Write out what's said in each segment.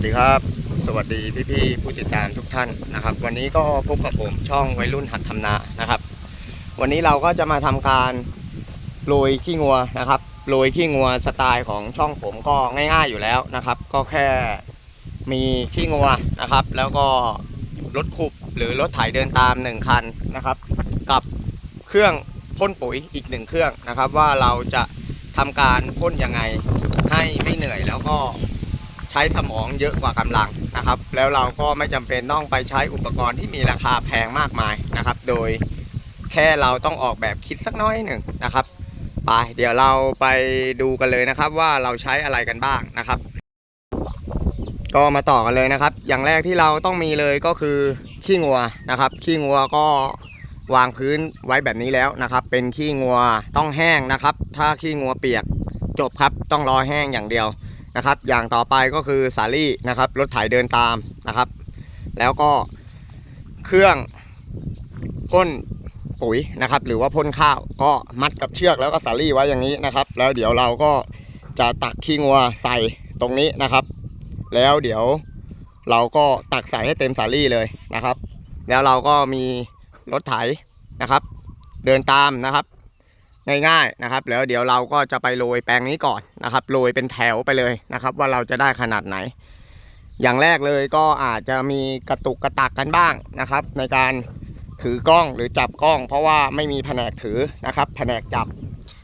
วัสดีครับ สวัสดีพี่ๆผู้ติดตามทุกท่านนะครับ วันนี้ก็พบกับผมช่องวัยรุ่นหัดทำนานะครับ วันนี้เราก็จะมาทำการโรยขี้งัวนะครับโรยขี้งัวสไตล์ของช่องผมก็ง่าย ๆอยู่แล้วนะครับ ก็แค่มีขี้งัวนะครับ แล้วก็รถขุบหรือรถไถเดินตามหนึ่งคันนะครับ กับเครื่องพ่นปุ๋ยอีกหนึ่งเครื่องนะครับ ว่าเราจะทำการพ่นยังไงให้ไม่เหนื่อยแล้วก็ ช้สมองเยอะกว่ากำลังนะครับ แล้วเราก็ไม่จำเป็นต้องไปใช้อุปกรณ์ที่มีราคาแพงมากมายนะครับ โดยแค่เราต้องออกแบบคิดสักน้อยหนึ่งนะครับไปเดี๋ยวเราไปดูกันเลยนะครับว่าเราใช้อะไรกันบ้างนะครับ ก็มาต่อกันเลยนะครับ อย่างแรกที่เราต้องมีเลยก็คือขี้งัวนะครับ ขี้งัวก็วางพื้นไว้แบบนี้แล้วนะครับ เป็นขี้งัวต้องแห้งนะครับ ถ้าขี้งัวเปียกจบครับต้องรอแห้งอย่างเดียว นะครับ อย่างต่อไปก็คือสาลี่นะครับรถไถเดินตามนะครับ แล้วก็เครื่องพ่นปุ๋ยนะครับ หรือว่าพ่นข้าวก็มัดกับเชือกแล้วก็สาลี่ไว้อย่างนี้นะครับ แล้วเดี๋ยวเราก็จะตักขี้งัวใส่ตรงนี้นะครับ แล้วเดี๋ยวเราก็ตักใส่ให้เต็มสาลี่เลยนะครับ แล้วเราก็มีรถไถนะครับ เดินตามนะครับ ง่ายๆนะครับแล้วเดี๋ยวเราก็จะไปโรยแปลงนี้ก่อนนะครับโรยเป็นแถวไปเลยนะครับ ว่าเราจะได้ขนาดไหน อย่างแรกเลยก็อาจจะมีกระตุกกระตักกันบ้างนะครับ ในการถือกล้องหรือจับกล้อง เพราะว่าไม่มีแผนกถือนะครับ แผนกจับ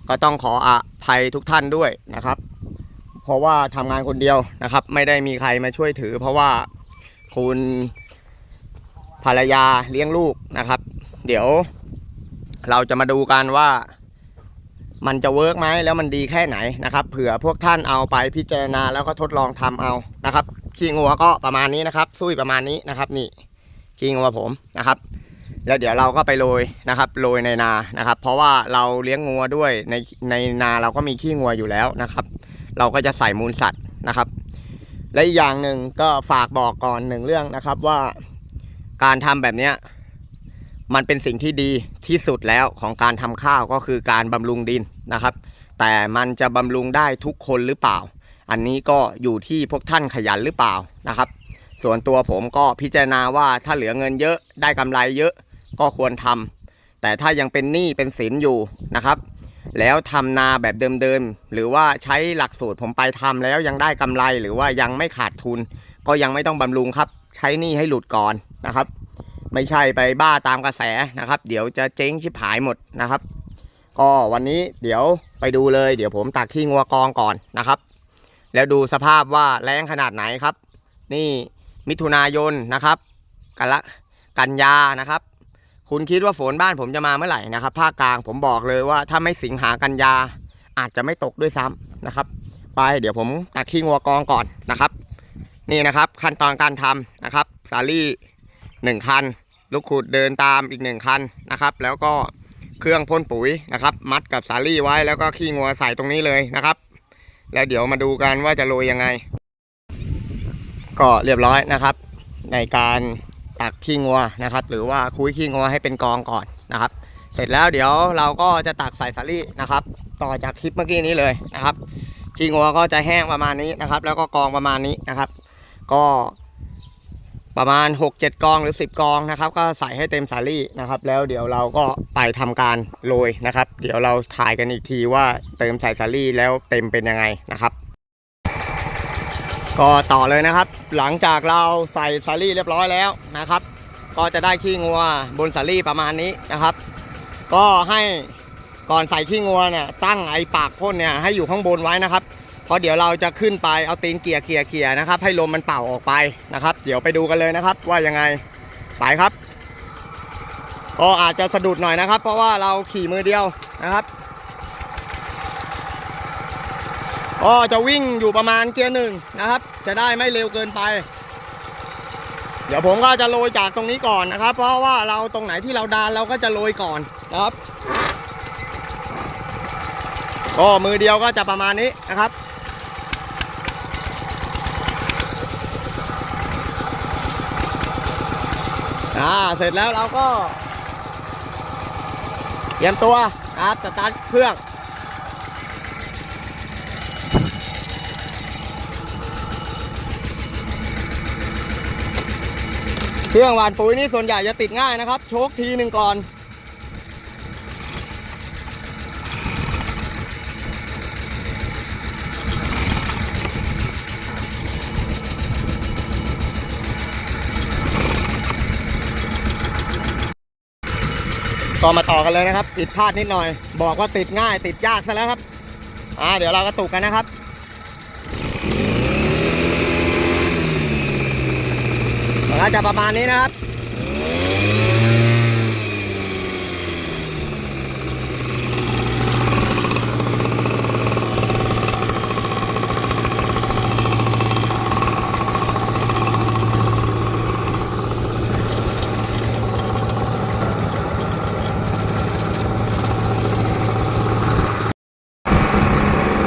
ก็ต้องขออภัยทุกท่านด้วยนะครับ เพราะว่าทำงานคนเดียวนะครับ ไม่ได้มีใครมาช่วยถือ เพราะว่าคุณภรรยาเลี้ยงลูกนะครับ เดี๋ยวเราจะมาดูกันว่า มันจะเวิร์กไหมแล้วมันดีแค่ไหนนะครับเผื่อพวกท่านเอาไปพิจารณาแล้วก็ทดลองทำเอานะครับขี้งัวก็ประมาณนี้นะครับซุยประมาณนี้นะครับ นี่ขี้งัวผมนะครับแล้วเดี๋ยวเราก็ไปโรยนะครับโรยในนานะครับ เพราะว่าเราเลี้ยงงัวด้วยในในนาเราก็มีขี้งัวอยู่แล้วนะครับ เราก็จะใส่มูลสัตว์นะครับ และอีกอย่างหนึ่งก็ฝากบอกก่อนหนึ่งเรื่องนะครับว่าการทำแบบเนี้ย มันเป็นสิ่งที่ดีที่สุดแล้วของการทำข้าวก็คือการบำรุงดินนะครับ แต่มันจะบำรุงได้ทุกคนหรือเปล่า อันนี้ก็อยู่ที่พวกท่านขยันหรือเปล่านะครับ ส่วนตัวผมก็พิจารณาว่าถ้าเหลือเงินเยอะได้กำไรเยอะก็ควรทำแต่ถ้ายังเป็นหนี้เป็นสินอยู่นะครับ แล้วทำนาแบบเดิมๆหรือว่าใช้หลักสูตรผมไปทำแล้วยังได้กำไรหรือว่ายังไม่ขาดทุน ก็ยังไม่ต้องบำรุงครับ ใช้หนี้ให้หลุดก่อนนะครับ ไม่ใช่ไปบ้าตามกระแสนะครับ เดี๋ยวจะเจ๊งชิบหายหมดนะครับ ก็วันนี้เดี๋ยวไปดูเลย เดี๋ยวผมตักขี้งัวกองก่อนนะครับ แล้วดูสภาพว่าแรงขนาดไหนครับ นี่มิถุนายนนะครับ กันละกันยานะครับ คุณคิดว่าฝนบ้านผมจะมาเมื่อไหร่นะครับภาคกลางผมบอกเลยว่าถ้าไม่สิงหากันยาอาจจะไม่ตกด้วยซ้ำนะครับ ไปเดี๋ยวผมตักขี้งัวกองก่อนนะครับ นี่นะครับขั้นตอนการทำนะครับ สาลี่หนึ่งคัน ลูกขุดเดินตามอีกหนึ่งคันนะครับ แล้วก็เครื่องพ่นปุ๋ยนะครับ มัดกับสาลี่ไว้แล้วก็ขี้งัวใส่ตรงนี้เลยนะครับ แล้วเดี๋ยวมาดูกันว่าจะโรยยังไง ก็เรียบร้อยนะครับ ในการตักขี้งัวนะครับ หรือว่าคุยขี้งัวให้เป็นกองก่อนนะครับ เสร็จแล้วเดี๋ยวเราก็จะตักใส่สาลี่นะครับ ต่อจากคลิปเมื่อกี้นี้เลยนะครับขี้งัวก็จะแห้งประมาณนี้นะครับ แล้วก็กองประมาณนี้นะครับ ก็ ประมาณ 6-7 กองหรือ 10 กองนะครับ ก็ใส่ให้เต็มสาลี่นะครับ แล้วเดี๋ยวเราก็ไปทำการโรยนะครับ เดี๋ยวเราถ่ายกันอีกทีว่าเติมใส่สาลี่แล้วเต็มเป็นยังไงนะครับ ก็ต่อเลยนะครับ หลังจากเราใส่สาลี่เรียบร้อยแล้วนะครับ ก็จะได้ขี้งัวบนสาลี่ประมาณนี้นะครับ ก็ให้ก่อนใส่ขี้งัวเนี่ยตั้งไอ้ปากพ่นเนี่ยให้อยู่ข้างบนไว้นะครับ เพราะเดี๋ยวเราจะขึ้นไปเอาตีนเกียร์เกียร์เกียร์นะครับ ให้ลมมันเป่าออกไปนะครับ เดี๋ยวไปดูกันเลยนะครับ ว่ายังไงไปครับก็อาจจะสะดุดหน่อยนะครับ เพราะว่าเราขี่มือเดียวนะครับก็จะวิ่งอยู่ประมาณเกียร์หนึ่งนะครับ จะได้ไม่เร็วเกินไป เดี๋ยวผมก็จะโรยจากตรงนี้ก่อนนะครับ เพราะว่าเราตรงไหนที่เราดานเราก็จะโรยก่อนนะครับก็มือเดียวก็จะประมาณนี้นะครับ่าเสร็จแล้วเราก็เตรียมตัวครับสตาร์ทเครื่องครื่องหวานปุ๋ยนี่ส่วนใหญ่จะติดง่ายนะครับ โชคทีหนึ่งก่อน ก็มาต่อกันเลยนะครับ ติดพลาดนิดหน่อย บอกว่าติดง่าย ติดยากซะแล้วครับ อ่า เดี๋ยวเรากระตุกกันนะครับนก็จะประมาณนี้นะครับ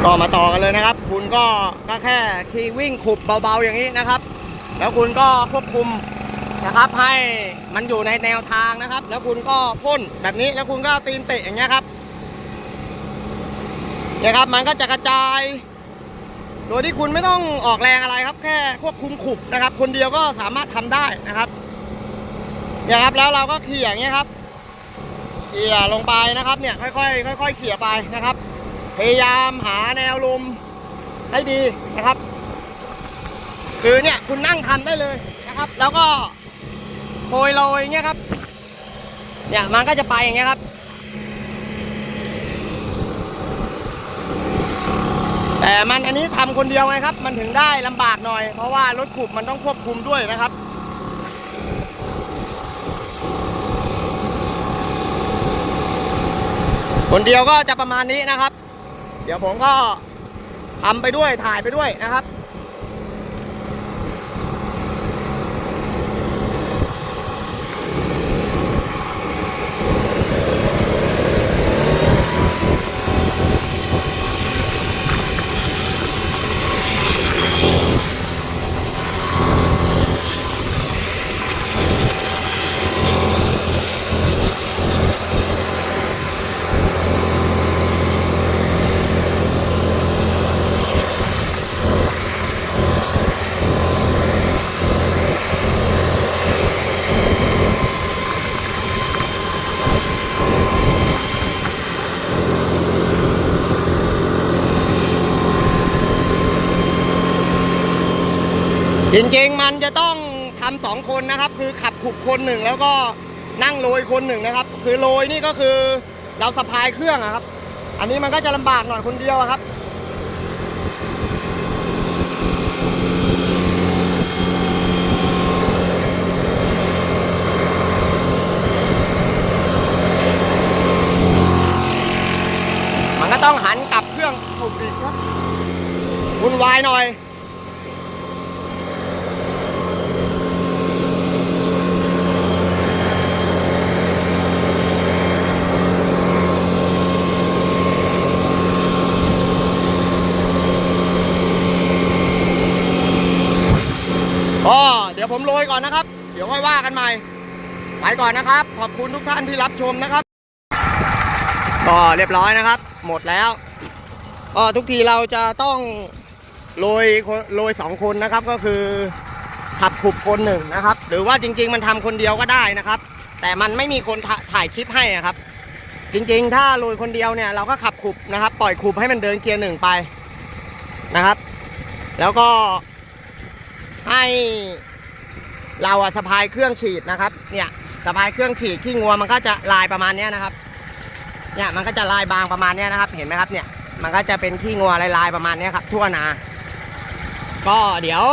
ก็มาต่อกันเลยนะครับ คุณก็ก็แค่ขี่วิ่งขุบเบาๆอย่างนี้นะครับ แล้วคุณก็ควบคุมนะครับให้มันอยู่ในแนวทางนะครับ แล้วคุณก็พ่นแบบนี้แล้วคุณก็ตีนเตะอย่างเงี้ยครับเนี่ยครับมันก็จะกระจาย โดยที่คุณไม่ต้องออกแรงอะไรครับ แค่ควบคุมขุบนะครับ คนเดียวก็สามารถทำได้นะครับเนี่ยครับแล้วเราก็เขี่ยอย่างเงี้ยครับเขี่ยลงไปนะครับเนี่ยค่อยๆค่อยๆเขี่ยไปนะครับ พยายามหาแนวลมให้ดีนะครับ คือเนี่ยคุณนั่งทำได้เลยนะครับ แล้วก็โปยโรยอยเงี้ยครับเนี่ยมันก็จะไปอย่างเงี้ยครับ แต่มันอันนี้ทำคนเดียวไงครับ มันถึงได้ลำบากหน่อย เพราะว่ารถขุบมันต้องควบคุมด้วยนะครับ คนเดียวก็จะประมาณนี้นะครับ เดี๋ยวผมก็ทำไปด้วยถ่ายไปด้วยนะครับ จริงๆมันจะต้องทำสองคนนะครับ คือขับขุบคนหนึ่งแล้วก็นั่งโรยคนหนึ่งนะครับ คือโรยนี่ก็คือเราสะพายเครื่องอะครับ อันนี้มันก็จะลำบากหน่อยคนเดียวครับมันก็ต้องหันกลับเครื่องขุบอีกครับวุ่นวายหน่อย ก็เดี๋ยว ผมโรยก่อนนะครับ เดี๋ยวค่อยว่ากันใหม่ ไปก่อนนะครับ ขอบคุณทุกท่านที่รับชมนะครับ ก็เรียบร้อยนะครับ หมดแล้ว ก็ทุกทีเราจะต้องโรยโรยสองคนนะครับ ก็คือขับขุบคนหนึ่งนะครับ หรือว่าจริง ๆ มันทำคนเดียวก็ได้นะครับ แต่มันไม่มีคนถ่ายคลิปให้อะครับ จริงๆ ถ้าโรยคนเดียวเนี่ยเราก็ขับขุบนะครับ ปล่อยขุบให้มันเดินเกียร์หนึ่งไปนะครับ แล้วก็ให้ เราอะสะพายเครื่องฉีดนะครับ เนี่ยสะพายเครื่องฉีดขี้งัวมันก็จะลายประมาณนี้นะครับ เนี่ยมันก็จะลายบางประมาณนี้นะครับ เห็นไหมครับเนี่ยมันก็จะเป็นขี้งัวลายๆประมาณนี้ครับ ทั่วนา ก็เดี๋ยว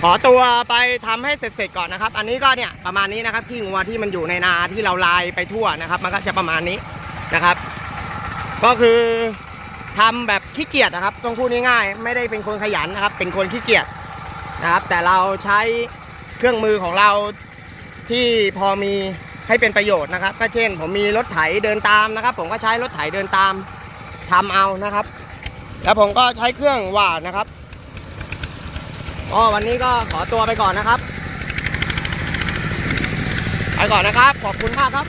ขอตัวไปทำให้เสร็จๆก่อนนะครับ อันนี้ก็เนี่ยประมาณนี้นะครับขี้งัวที่มันอยู่ในนาที่เราลายไปทั่วนะครับ มันก็จะประมาณนี้นะครับ ก็คือทำแบบขี้เกียจนะครับ ต้องพูดง่ายๆไม่ได้เป็นคนขยันนะครับ เป็นคนขี้เกียจ นะครับ แต่เราใช้เครื่องมือของเราที่พอมีให้เป็นประโยชน์นะครับ ก็เช่น ผมมีรถไถเดินตามนะครับ ผมก็ใช้รถไถเดินตามทำเอานะครับ แล้วผมก็ใช้เครื่องหว่านนะครับก็วันนี้ก็ขอตัวไปก่อนนะครับ ไปก่อนนะครับ ขอบคุณมากครับ